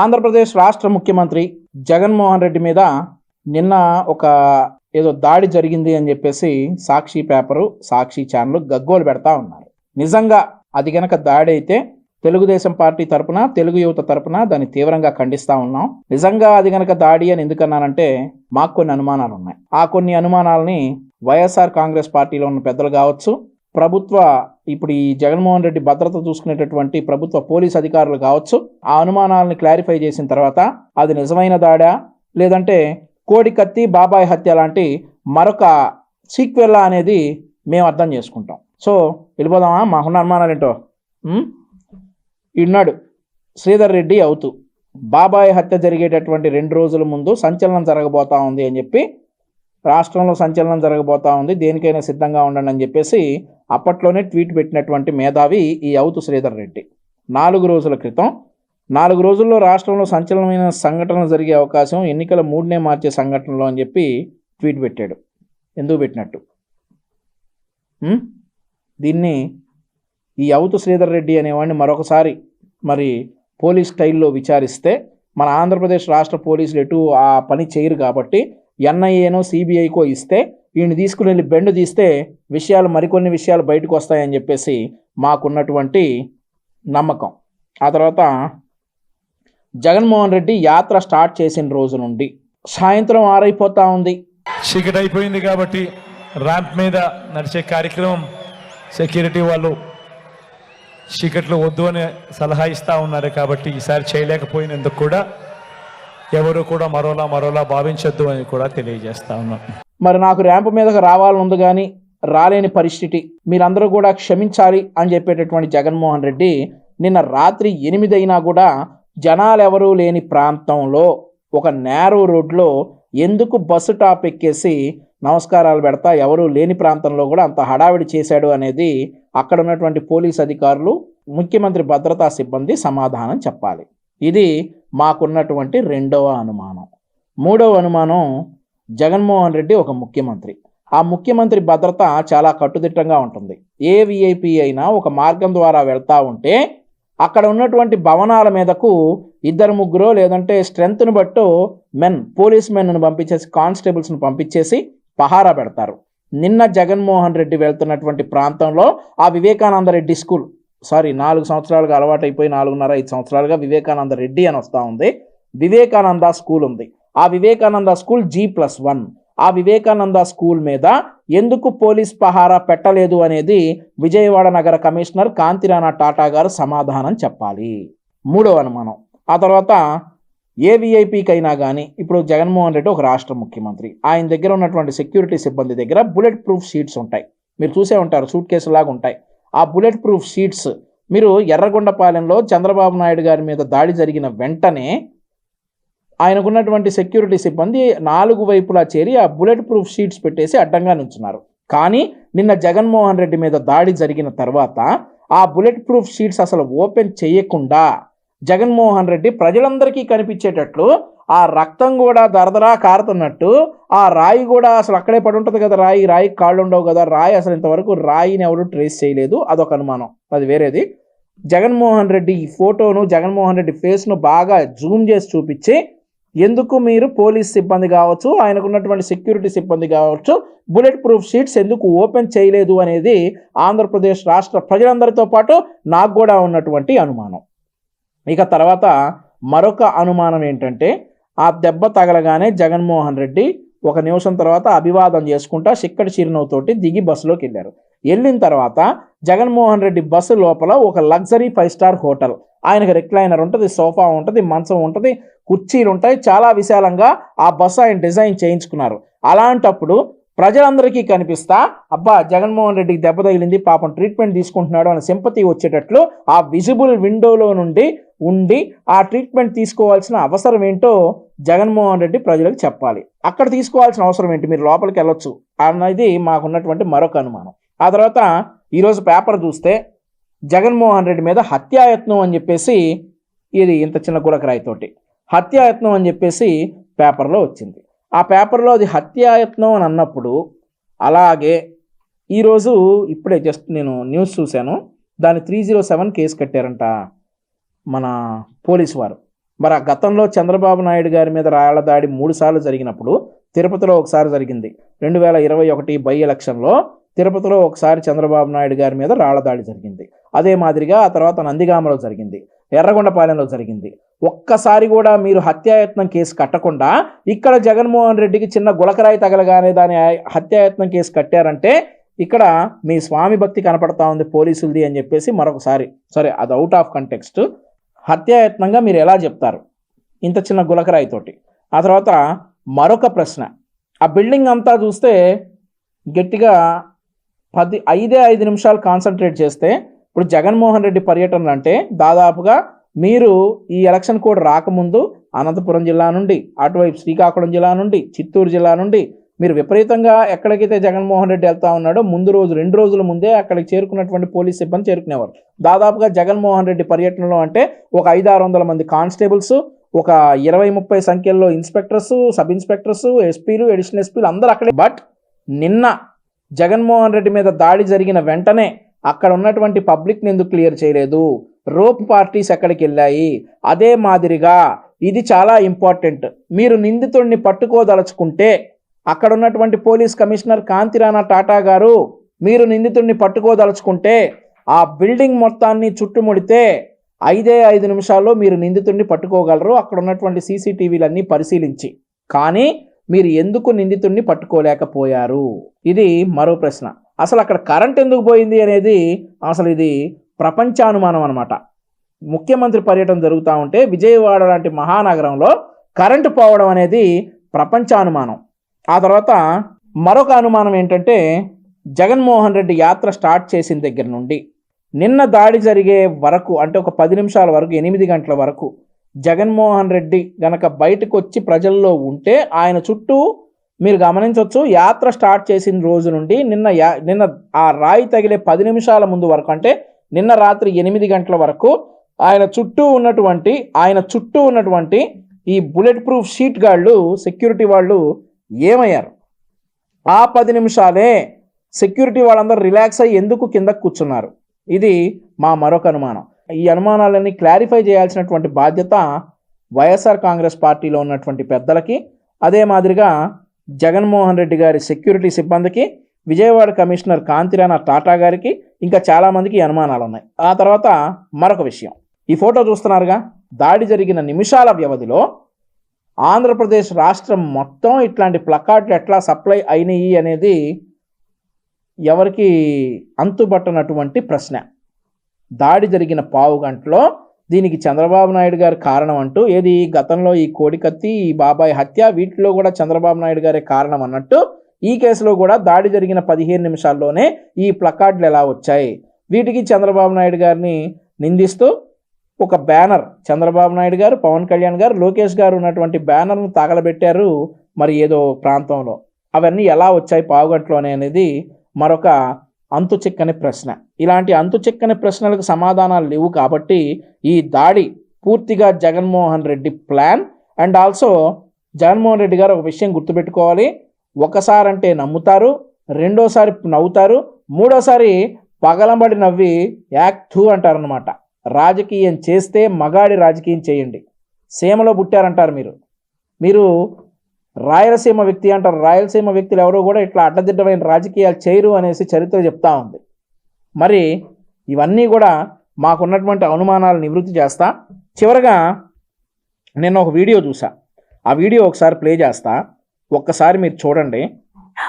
ఆంధ్రప్రదేశ్ రాష్ట్ర ముఖ్యమంత్రి జగన్మోహన్ రెడ్డి మీద నిన్న ఒక ఏదో దాడి జరిగింది అని చెప్పేసి సాక్షి పేపరు సాక్షి ఛానల్ గగ్గోలు పెడతా ఉన్నారు. నిజంగా అది గనక దాడి అయితే తెలుగుదేశం పార్టీ తరపున తెలుగు యువత తరపున దాన్ని తీవ్రంగా ఖండిస్తా ఉన్నాం. నిజంగా అది గనక దాడి అని ఎందుకన్నానంటే మాకు కొన్ని అనుమానాలు ఉన్నాయి ఆ కొన్ని అనుమానాలని వైఎస్ఆర్ కాంగ్రెస్ పార్టీలో ఉన్న పెద్దలు కావచ్చు ప్రభుత్వ ఇప్పుడు ఈ జగన్మోహన్ రెడ్డి భద్రత చూసుకునేటటువంటి ప్రభుత్వ పోలీస్ అధికారులు కావచ్చు ఆ అనుమానాలను క్లారిఫై చేసిన తర్వాత అది నిజమైన దాడా? లేదంటే కోడి కత్తి బాబాయ్ హత్య లాంటి మరొక సీక్వెల్లా అనేది మేము అర్థం చేసుకుంటాం. సో వెళ్ళిపోదామా? మాకున్న అనుమానాలు ఏంటో ఈనాడు శ్రీధర్ రెడ్డి అవుతూ బాబాయ్ హత్య జరిగేటటువంటి రెండు రోజుల ముందు సంచలనం జరగబోతా ఉంది అని చెప్పి రాష్ట్రంలో సంచలనం జరగబోతా ఉంది దేనికైనా సిద్ధంగా ఉండండి అని చెప్పేసి అప్పట్లోనే ట్వీట్ పెట్టినటువంటి మేధావి ఈ అవుతు శ్రీధర్ రెడ్డి. నాలుగు రోజుల క్రితం నాలుగు రోజుల్లో రాష్ట్రంలో సంచలనమైన సంఘటనలు జరిగే అవకాశం ఎన్నికల మూడునే మార్చే సంఘటనలు అని చెప్పి ట్వీట్ పెట్టాడు. ఎందుకు పెట్టినట్టు? దీన్ని ఈ అవుతు శ్రీధర్ రెడ్డి అనేవాడిని మరొకసారి మరి పోలీస్ స్టైల్లో విచారిస్తే మన ఆంధ్రప్రదేశ్ రాష్ట్ర పోలీసులు ఎటు ఆ పని చేయరు కాబట్టి ఎన్ఐఏనో సిబిఐకో ఇస్తే వీడిని తీసుకుని వెళ్ళి బెండు తీస్తే విషయాలు మరికొన్ని విషయాలు బయటకు వస్తాయని చెప్పేసి మాకున్నటువంటి నమ్మకం. ఆ తర్వాత జగన్మోహన్ రెడ్డి యాత్ర స్టార్ట్ చేసిన రోజు నుండి. సాయంత్రం ఆరైపోతా ఉంది. చీకటి అయిపోయింది కాబట్టి ర్యాంప్ మీద నడిచే కార్యక్రమం సెక్యూరిటీ వాళ్ళు చీకట్లో వద్దు అని సలహా ఇస్తూ ఉన్నారు కాబట్టి ఈసారి చేయలేకపోయినందుకు కూడా ఎవరు కూడా మరోలా మరోలా భావించొద్దు అని కూడా తెలియజేస్తా ఉన్నాం. మరి నాకు ర్యాంప్ మీదకు రావాలనుంది కానీ రాలేని పరిస్థితి. మీరందరూ కూడా క్షమించాలి అని చెప్పేటటువంటి జగన్మోహన్ రెడ్డి నిన్న రాత్రి ఎనిమిది అయినా కూడా జనాలు ఎవరూ లేని ప్రాంతంలో ఒక నేరో రోడ్లో ఎందుకు బస్సు టాప్ ఎక్కేసి నమస్కారాలు పెడతా ఎవరూ లేని ప్రాంతంలో కూడా అంత హడావిడి చేశాడు అనేది అక్కడ ఉన్నటువంటి పోలీస్ అధికారులు ముఖ్యమంత్రి భద్రతా సిబ్బంది సమాధానం చెప్పాలి. ఇది మాకున్నటువంటి రెండవ అనుమానం. మూడవ అనుమానం జగన్మోహన్ రెడ్డి ఒక ముఖ్యమంత్రి. ఆ ముఖ్యమంత్రి భద్రత చాలా కట్టుదిట్టంగా ఉంటుంది. ఏ విఐపి అయినా ఒక మార్గం ద్వారా వెళ్తా ఉంటే అక్కడ ఉన్నటువంటి భవనాల మీదకు ఇద్దరు ముగ్గురు లేదంటే స్ట్రెంత్ను బట్టు మెన్ పోలీస్ మెన్ను పంపించేసి కానిస్టేబుల్స్ను పంపించేసి పహారా పెడతారు. నిన్న జగన్మోహన్ రెడ్డి వెళ్తున్నటువంటి ప్రాంతంలో ఆ వివేకానంద రెడ్డి స్కూల్ సారీ నాలుగు సంవత్సరాలుగా అలవాటైపోయి నాలుగున్నర ఐదు సంవత్సరాలుగా వివేకానంద రెడ్డి అని వస్తూ ఉంది. వివేకానంద స్కూల్ ఉంది. ఆ Vivekananda school G plus one. ఆ వివేకానంద స్కూల్ మీద ఎందుకు పోలీస్ పహారా పెట్టలేదు అనేది విజయవాడ నగర కమిషనర్ కాంతిరాణా టాటా గారు సమాధానం చెప్పాలి. మూడవ అనుమానం. ఆ తర్వాత ఏ విఐపికైనా కానీ ఇప్పుడు జగన్మోహన్ రెడ్డి ఒక రాష్ట్ర ముఖ్యమంత్రి. ఆయన దగ్గర ఉన్నటువంటి సెక్యూరిటీ సిబ్బంది దగ్గర బుల్లెట్ ప్రూఫ్ షీట్స్ ఉంటాయి. మీరు చూసే ఉంటారు సూట్ కేసు లాగా ఉంటాయి. ఆ బుల్లెట్ ప్రూఫ్ షీట్స్ మీరు ఎర్రగొండపాలెంలో చంద్రబాబు నాయుడు గారి మీద దాడి జరిగిన వెంటనే ఆయనకున్నటువంటి సెక్యూరిటీ సిబ్బంది నాలుగు వైపులా చేరి ఆ బుల్లెట్ ప్రూఫ్ షీట్స్ పెట్టేసి అడ్డంగా నుంచున్నారు. కానీ నిన్న జగన్మోహన్ రెడ్డి మీద దాడి జరిగిన తర్వాత ఆ బుల్లెట్ ప్రూఫ్ షీట్స్ అసలు ఓపెన్ చేయకుండా జగన్మోహన్ రెడ్డి ప్రజలందరికీ కనిపించేటట్లు ఆ రక్తం కూడా దరదరా కారుతున్నట్టు ఆ రాయి కూడా అసలు అక్కడే పడి ఉంటుంది కదా రాయి రాయి కాళ్ళు ఉండవు కదా రాయి అసలు ఇంతవరకు రాయిని ఎవరు ట్రేస్ చేయలేదు అదొక అనుమానం. అది వేరేది. జగన్మోహన్ రెడ్డి ఈ ఫోటోను జగన్మోహన్ రెడ్డి ఫేస్ను బాగా జూమ్ చేసి చూపించి ఎందుకు మీరు పోలీస్ సిబ్బంది కావచ్చు ఆయనకున్నటువంటి సెక్యూరిటీ సిబ్బంది కావచ్చు బుల్లెట్ ప్రూఫ్ షీట్స్ ఎందుకు ఓపెన్ చేయలేదు అనేది ఆంధ్రప్రదేశ్ రాష్ట్ర ప్రజలందరితో పాటు నాకు కూడా ఉన్నటువంటి అనుమానం. ఇక తర్వాత మరొక అనుమానం ఏంటంటే ఆ దెబ్బ తగలగానే జగన్మోహన్ రెడ్డి ఒక నిమిషం తర్వాత అభివాదం చేసుకుంటా చిక్కటి చిరునవ్వుతోటి దిగి బస్సులోకి వెళ్ళారు. వెళ్ళిన తర్వాత జగన్మోహన్ రెడ్డి బస్సు లోపల ఒక లగ్జరీ ఫైవ్ స్టార్ హోటల్. ఆయనకు రిక్లైనర్ ఉంటుంది సోఫా ఉంటుంది మంచం ఉంటుంది కుర్చీలు ఉంటాయి చాలా విశాలంగా ఆ బస్సు ఆయన డిజైన్ చేయించుకున్నారు. అలాంటప్పుడు ప్రజలందరికీ కనిపిస్తా అబ్బా జగన్మోహన్ రెడ్డికి దెబ్బ తగిలింది పాపం ట్రీట్మెంట్ తీసుకుంటున్నాడు అని సింపతి వచ్చేటట్లు ఆ విజిబుల్ విండోలో నుండి ఉండి ఆ ట్రీట్మెంట్ తీసుకోవాల్సిన అవసరం ఏంటో జగన్మోహన్ రెడ్డి ప్రజలకు చెప్పాలి. అక్కడ తీసుకోవాల్సిన అవసరం ఏంటి? మీరు లోపలికి వెళ్ళొచ్చు అన్నది మాకున్నటువంటి మరొక అనుమానం. ఆ తర్వాత ఈరోజు పేపర్ చూస్తే జగన్మోహన్ రెడ్డి మీద హత్యాయత్నం అని చెప్పేసి ఇది ఇంత చిన్న గులకరాయితోటి. హత్యాయత్నం అని చెప్పేసి పేపర్లో వచ్చింది. ఆ పేపర్లో అది హత్యాయత్నం అని అన్నప్పుడు అలాగే ఈరోజు ఇప్పుడే జస్ట్ నేను న్యూస్ చూశాను. దాని త్రీ జీరో సెవెన్ కేసు కట్టారంట మన పోలీసు వారు. మరి ఆ గతంలో చంద్రబాబు నాయుడు గారి మీద రాళ్ళ దాడి మూడు సార్లు జరిగినప్పుడు తిరుపతిలో ఒకసారి జరిగింది. రెండు వేల ఇరవై ఒకటి బై ఎలక్షన్లో తిరుపతిలో ఒకసారి చంద్రబాబు నాయుడు గారి మీద రాళ్ళ దాడి జరిగింది. అదే మాదిరిగా ఆ తర్వాత నందిగామలో జరిగింది. ఎర్రగొండపాలెంలో జరిగింది. ఒక్కసారి కూడా మీరు హత్యాయత్నం కేసు కట్టకుండా ఇక్కడ జగన్మోహన్ రెడ్డికి చిన్న గులకరాయి తగలగానే దాని హత్యాయత్నం కేసు కట్టారంటే ఇక్కడ మీ స్వామి భక్తి కనపడతా ఉంది పోలీసులది అని చెప్పేసి మరొకసారి సరే అది అవుట్ ఆఫ్ కంటెక్స్ట్ హత్యాయత్నంగా మీరు ఎలా చెప్తారు? ఇంత చిన్న గులకరాయితోటి ఆ తర్వాత మరొక ప్రశ్న. ఆ బిల్డింగ్ అంతా చూస్తే గట్టిగా పది ఐదే ఐదు నిమిషాలు కాన్సన్ట్రేట్ చేస్తే ఇప్పుడు జగన్మోహన్ రెడ్డి పర్యటనలు అంటే దాదాపుగా మీరు ఈ ఎలక్షన్ కోడ్ రాకముందు అనంతపురం జిల్లా నుండి అటువైపు శ్రీకాకుళం జిల్లా నుండి చిత్తూరు జిల్లా నుండి మీరు విపరీతంగా ఎక్కడికైతే జగన్మోహన్ రెడ్డి వెళ్తా ఉన్నాడో ముందు రోజు రెండు రోజుల ముందే అక్కడికి చేరుకున్నటువంటి పోలీస్ సిబ్బంది చేరుకునేవారు. దాదాపుగా జగన్మోహన్ రెడ్డి పర్యటనలో అంటే ఒక ఐదు ఆరు వందల మంది కానిస్టేబుల్స్ ఒక ఇరవై ముప్పై సంఖ్యలో ఇన్స్పెక్టర్స్ సబ్ ఇన్స్పెక్టర్స్ ఎస్పీలు ఎడిషనల్ ఎస్పీలు అందరూ అక్కడే. బట్ నిన్న జగన్మోహన్ రెడ్డి మీద దాడి జరిగిన వెంటనే అక్కడ ఉన్నటువంటి పబ్లిక్ని ఎందుకు క్లియర్ చేయలేదు? రోప్ పార్టీస్ ఎక్కడికి వెళ్ళాయి? అదే మాదిరిగా ఇది చాలా ఇంపార్టెంట్. మీరు నిందితుడిని పట్టుకోదలుచుకుంటే అక్కడ ఉన్నటువంటి పోలీస్ కమిషనర్ కాంతిరాణా టాటా గారు మీరు నిందితుడిని పట్టుకోదలుచుకుంటే ఆ బిల్డింగ్ మొత్తాన్ని చుట్టుముడితే ఐదే ఐదు నిమిషాల్లో మీరు నిందితుడిని పట్టుకోగలరు అక్కడ ఉన్నటువంటి సీసీటీవీలన్నీ పరిశీలించి. కానీ మీరు ఎందుకు నిందితుడిని పట్టుకోలేకపోయారు? ఇది మరో ప్రశ్న. అసలు అక్కడ కరెంట్ ఎందుకు పోయింది అనేది అసలు ఇది ప్రపంచానుమానం అనమాట ముఖ్యమంత్రి పర్యటన జరుగుతూ ఉంటే విజయవాడ లాంటి మహానగరంలో కరెంటు పోవడం అనేది ప్రపంచానుమానం. ఆ తర్వాత మరొక అనుమానం ఏంటంటే జగన్మోహన్ రెడ్డి యాత్ర స్టార్ట్ చేసిన దగ్గర నుండి నిన్న దాడి జరిగే వరకు అంటే ఒక పది నిమిషాల వరకు ఎనిమిది గంటల వరకు జగన్మోహన్ రెడ్డి గనక బయటకు వచ్చి ప్రజల్లో ఉంటే ఆయన చుట్టూ మీరు గమనించవచ్చు యాత్ర స్టార్ట్ చేసిన రోజు నుండి నిన్న యా నిన్న ఆ రాయి తగిలే పది నిమిషాల ముందు వరకు అంటే నిన్న రాత్రి ఎనిమిది గంటల వరకు ఆయన చుట్టూ ఉన్నటువంటి ఆయన చుట్టూ ఉన్నటువంటి ఈ బుల్లెట్ ప్రూఫ్ షీట్ గాళ్ళు సెక్యూరిటీ వాళ్ళు ఏమయ్యారు? ఆ పది నిమిషాలే సెక్యూరిటీ వాళ్ళందరూ రిలాక్స్ అయ్యి ఎందుకు కింద కూర్చున్నారు? ఇది మా మరొక అనుమానం. ఈ అనుమానాలన్నీ క్లారిఫై చేయాల్సినటువంటి బాధ్యత వైఎస్ఆర్ కాంగ్రెస్ పార్టీలో ఉన్నటువంటి పెద్దలకి అదే మాదిరిగా జగన్మోహన్ రెడ్డి గారి సెక్యూరిటీ సిబ్బందికి విజయవాడ కమిషనర్ కాంతిరాణ టాటా గారికి ఇంకా చాలామందికి అనుమానాలు ఉన్నాయి ఆ తర్వాత మరొక విషయం. ఈ ఫోటో చూస్తున్నారుగా? దాడి జరిగిన నిమిషాల వ్యవధిలో ఆంధ్రప్రదేశ్ రాష్ట్రం మొత్తం ఇట్లాంటి ప్లకార్డులు ఎట్లా సప్లై అయినాయి అనేది ఎవరికి అంతుబట్టనటువంటి ప్రశ్న. దాడి జరిగిన పావు గంటలో దీనికి చంద్రబాబు నాయుడు గారి కారణం అంటూ ఏది గతంలో ఈ కోడికత్తి ఈ బాబాయ్ హత్య వీటిలో కూడా చంద్రబాబు నాయుడు గారే కారణం అన్నట్టు ఈ కేసులో కూడా దాడి జరిగిన పదిహేను నిమిషాల్లోనే ఈ ప్లకార్డులు ఎలా వచ్చాయి? వీటికి చంద్రబాబు నాయుడు గారిని నిందిస్తూ ఒక బ్యానర్ చంద్రబాబు నాయుడు గారు పవన్ కళ్యాణ్ గారు లోకేష్ గారు ఉన్నటువంటి బ్యానర్ను తగలబెట్టారు మరి ఏదో ప్రాంతంలో. అవన్నీ ఎలా వచ్చాయి పావుగట్లోనే అనేది మరొక అంతు చిక్కని ప్రశ్న. ఇలాంటి అంతు చిక్కని ప్రశ్నలకు సమాధానాలు లేవు కాబట్టి ఈ దాడి పూర్తిగా Jaganmohan Reddy plan. And also Jaganmohan Reddy గారు ఒక విషయం గుర్తుపెట్టుకోవాలి. ఒకసారి అంటే నమ్ముతారు రెండోసారి నవ్వుతారు మూడోసారి పగలంబడి నవ్వి యాక్ట్ టూ అంటారనమాట రాజకీయం చేస్తే మగాడి రాజకీయం చేయండి. సీమలో పుట్టారంటారు మీరు. మీరు రాయలసీమ వ్యక్తి అంటారు రాయలసీమ వ్యక్తులు ఎవరో కూడా ఇట్లా అడ్డదిడ్డమైన రాజకీయాలు చేయరు అనేసి చరిత్ర చెప్తా ఉంది. మరి ఇవన్నీ కూడా మాకున్నటువంటి అనుమానాలు నివృత్తి చేస్తా. చివరగా నేను ఒక వీడియో చూసా. ఆ వీడియో ఒకసారి ప్లే చేస్తా. ఒక్కసారి మీరు చూడండి.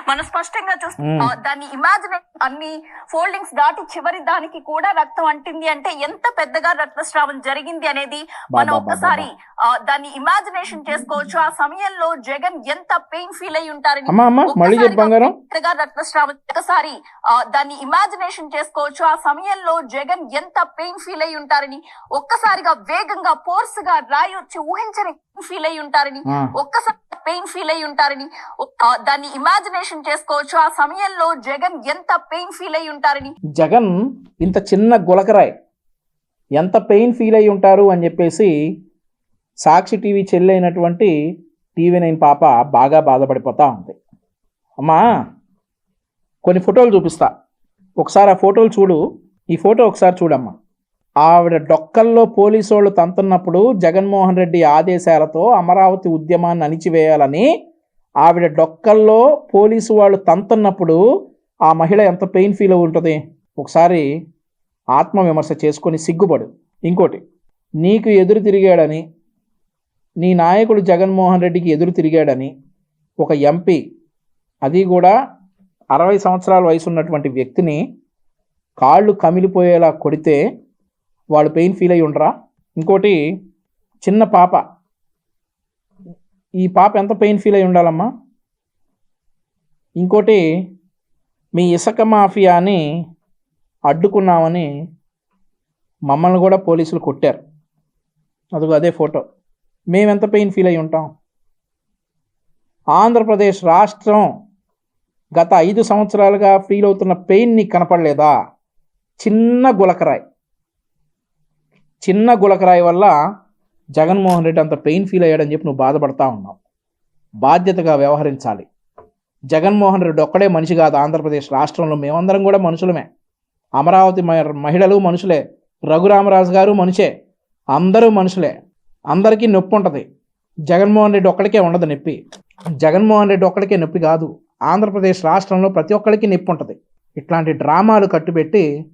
మనం స్పష్టంగా చూస్తాం దాన్ని ఇమాజిన్ అన్ని ఫోల్డింగ్స్ దాటి చివరి దానికి కూడా రక్తం అంటింది అంటే ఎంత పెద్దగా రక్తస్రావం జరిగింది అనేది మనం ఒక్కసారి దాన్ని ఇమాజినేషన్ చేసుకోవచ్చు. ఆ సమయంలో జగన్ ఎంత పెయిన్ ఫీల్ అయి ఉంటారని రక్తస్రావం ఒకసారి దాన్ని ఇమాజినేషన్ చేసుకోవచ్చు. ఆ సమయంలో జగన్ ఎంత పెయిన్ ఫీల్ అయి ఉంటారని ఒక్కసారిగా వేగంగా ఫోర్స్గా రాయి వచ్చి ఊహించని ఫీల్ అయి ఉంటారని ఒక్కసారి పెయిన్ ఫీల్ అయి ఉంటారని దాన్ని ఇమాజినేషన్ చేసుకోవచ్చు. ఆ సమయంలో జగన్ ఎంత పెయిన్ ఫీల్ అయి ఉంటారని. జగన్ ఇంత చిన్న గులకరాయ్. ఎంత పెయిన్ ఫీల్ అయి ఉంటారు అని చెప్పేసి సాక్షి టీవీ చెల్లి అయినటువంటి టీవీ నైన్ పాప బాగా బాధపడిపోతూ ఉంది. అమ్మా కొన్ని ఫోటోలు చూపిస్తా. ఒకసారి ఆ ఫోటోలు చూడు. ఈ ఫోటో ఒకసారి చూడమ్మా. ఆవిడ డొక్కల్లో పోలీసు వాళ్ళు తంతున్నప్పుడు జగన్మోహన్ రెడ్డి ఆదేశాలతో అమరావతి ఉద్యమాన్ని అణిచివేయాలని ఆవిడ డొక్కల్లో పోలీసు వాళ్ళు తంతున్నప్పుడు ఆ మహిళ ఎంత పెయిన్ ఫీల్ ఉంటుంది? ఒకసారి ఆత్మవిమర్శ చేసుకొని సిగ్గుపడు. ఇంకోటి నీకు ఎదురు తిరిగాడని నీ నాయకుడు జగన్మోహన్ రెడ్డికి ఎదురు తిరిగాడని ఒక ఎంపీ అది కూడా అరవై సంవత్సరాల వయసు ఉన్నటువంటి వ్యక్తిని కాళ్ళు కమిలిపోయేలా కొడితే వాళ్ళు పెయిన్ ఫీల్ అయి ఉండరా? ఇంకోటి చిన్న పాప. ఈ పాప ఎంత పెయిన్ ఫీల్ అయి ఉండాలమ్మా? ఇంకోటి మీ ఇసుక మాఫియాని అడ్డుకున్నామని మమ్మల్ని కూడా పోలీసులు కొట్టారు. అదిగో అదే ఫోటో. మేమెంత పెయిన్ ఫీల్ అయి ఉంటాం? ఆంధ్రప్రదేశ్ రాష్ట్రం గత ఐదు సంవత్సరాలుగా ఫీల్ అవుతున్న పెయిన్ నీకు కనపడలేదా? చిన్న గులకరాయి. చిన్న గులకరాయి వల్ల జగన్మోహన్ రెడ్డి అంత పెయిన్ ఫీల్ అయ్యాడని చెప్పి నువ్వు బాధపడతా ఉన్నావు. బాధ్యతగా వ్యవహరించాలి. జగన్మోహన్ రెడ్డి ఒక్కడే మనిషి కాదు ఆంధ్రప్రదేశ్ రాష్ట్రంలో. మేమందరం కూడా మనుషులమే. అమరావతి మహిళలు మనుషులే. రఘురామరాజు గారు మనిషే. అందరూ మనుషులే. అందరికీ నొప్పి ఉంటుంది. జగన్మోహన్ రెడ్డి ఒక్కడికే ఉండదు నొప్పి. జగన్మోహన్ రెడ్డి ఒక్కడికే నొప్పి కాదు. ఆంధ్రప్రదేశ్ రాష్ట్రంలో ప్రతి ఒక్కరికి నొప్పి ఉంటుంది. ఇట్లాంటి డ్రామాలు కట్టుబెట్టి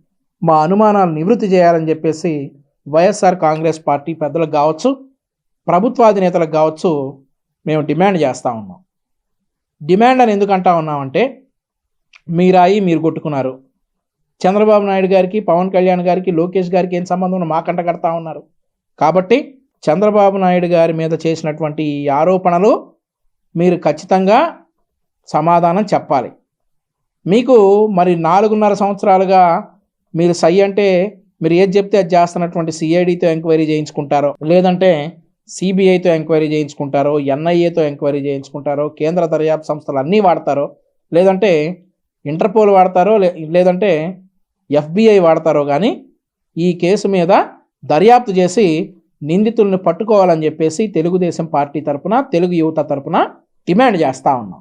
మా అనుమానాలు నివృత్తి చేయాలని చెప్పేసి వైఎస్ఆర్ కాంగ్రెస్ పార్టీ పెద్దలకు కావచ్చు ప్రభుత్వాధినేతలకు కావచ్చు మేము డిమాండ్ చేస్తూ ఉన్నాం. డిమాండ్ అని ఎందుకంటా ఉన్నామంటే మీరాయి మీరు కొట్టుకున్నారు. చంద్రబాబు నాయుడు గారికి పవన్ కళ్యాణ్ గారికి లోకేష్ గారికి ఏం సంబంధం మాకంట కడతా ఉన్నారు. కాబట్టి చంద్రబాబు నాయుడు గారి మీద చేసినటువంటి ఈ ఆరోపణలు మీరు ఖచ్చితంగా సమాధానం చెప్పాలి. మీకు మరి నాలుగున్నర సంవత్సరాలుగా మీరు సై అంటే మీరు ఏది చెప్తే అది చేస్తున్నటువంటి సిఐడితో ఎంక్వైరీ చేయించుకుంటారో లేదంటే సిబిఐతో ఎంక్వైరీ చేయించుకుంటారో ఎన్ఐఏతో ఎంక్వైరీ చేయించుకుంటారో కేంద్ర దర్యాప్తు సంస్థలు అన్నీ వాడతారో లేదంటే ఇంటర్పోల్ వాడతారో లే- లేదంటే ఎఫ్బిఐ వాడతారో కానీ ఈ కేసు మీద దర్యాప్తు చేసి నిందితులను పట్టుకోవాలని చెప్పేసి తెలుగుదేశం పార్టీ తరపున తెలుగు యువత తరపున డిమాండ్ చేస్తూ ఉన్నాం.